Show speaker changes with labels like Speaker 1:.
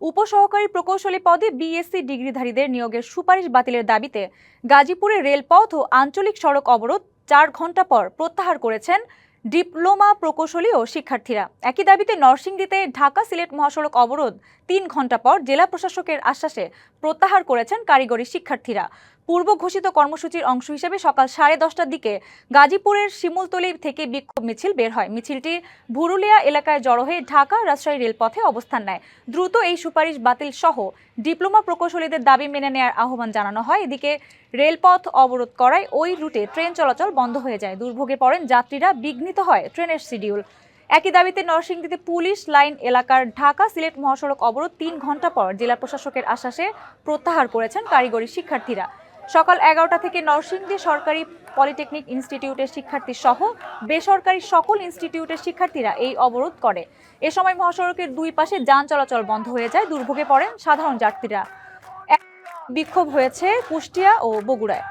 Speaker 1: উপসহকারী প্রকৌশলী পদে বিএসসি ডিগ্রিধারীদের নিয়োগের সুপারিশ বাতিলের দাবিতে গাজীপুরে রেলপথ ও আঞ্চলিক সড়ক অবরোধ চার ঘণ্টা পর প্রত্যাহার করেছেন ডিপ্লোমা প্রকৌশলী ও শিক্ষার্থীরা। একই দাবিতে নরসিংদীতে ঢাকা সিলেট মহাসড়ক অবরোধ তিন ঘণ্টা পর জেলা প্রশাসকের আশ্বাসে প্রত্যাহার করেছেন কারিগরি শিক্ষার্থীরা। পূর্ব ঘোষিত কর্মসূচির অংশ হিসেবে সকাল সাড়ে দশটার দিকে গাজীপুরের শিমুলতলি থেকে বিক্ষোভ মিছিল বের হয়। মিছিলটি ভুরুলিয়া এলাকায় জড়ো হয়ে ঢাকা রাজশাহী রেলপথে অবস্থান নেয়। দ্রুত এই সুপারিশ বাতিল সহ ডিপ্লোমা প্রকৌশলীদের দাবি মেনে নেওয়ার আহ্বান জানানো হয়। এদিকে রেলপথ অবরোধ করায় ওই রুটে ট্রেন চলাচল বন্ধ হয়ে যায়। দুর্ভোগে পড়েন যাত্রীরা, বিঘ্নিত হয় ট্রেনের শিডিউল। একই দাবিতে নরসিংদীতে পুলিশ লাইন এলাকার ঢাকা সিলেট মহাসড়ক অবরোধ তিন ঘণ্টা পর জেলা প্রশাসকের আশ্বাসে প্রত্যাহার করেছেন কারিগরি শিক্ষার্থীরা। সকাল এগারোটা থেকে নরসিংদী সরকারি পলিটেকনিক ইনস্টিটিউটের শিক্ষার্থী সহ বেসরকারি সকল ইনস্টিটিউটের শিক্ষার্থীরা এই অবরোধ করে। এ সময় মহাসড়কের দুই পাশে যান চলাচল বন্ধ হয়ে যায়, দুর্ভোগে পড়েন সাধারণ যাত্রীরা। বিক্ষোভ হয়েছে কুষ্টিয়া ও বগুড়ায়।